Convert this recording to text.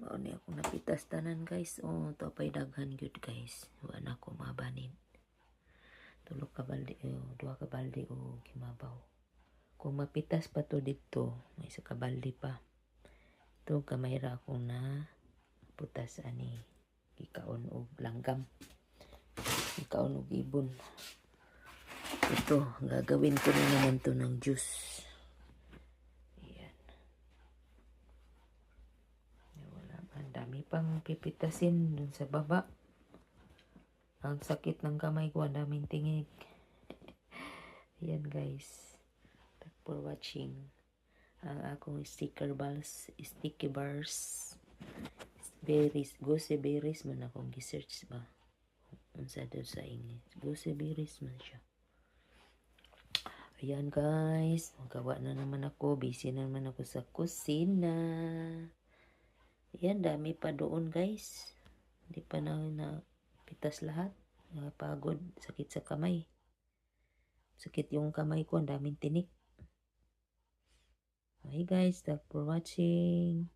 Mao ni ako napitas tanan guys. Oh, to pay daghan gyud guys. Wa na ko mabanid. Tulo ka balde, oh, duha ka balde o kimabaw. Kung mapitas pa to dito, may isa ka balde pa. Ito kamay ra ako na putas ani gikaon og langgam. Gikaon og ibon. Ito, gagawin ko na naman to ng juice. Ayan. Ya, Wala pa. Ang dami pang pipitasin dun sa baba. Ang sakit ng kamay ko. Ang daming tingig. Ayan guys. Thank for watching. Ang akong sticker bars. Sticky bars. Berries. Goose berries man akong gisearch ba. Unsa daw sa English. Goose berries man siya. Ayan guys, magawa na naman ako. Busy na naman ako sa kusina. Ayan, dami pa doon guys. Hindi pa na napitas lahat. Nakapagod, sakit sa kamay. Sakit yung kamay ko, ang daming tinik. Okay guys, thanks for watching.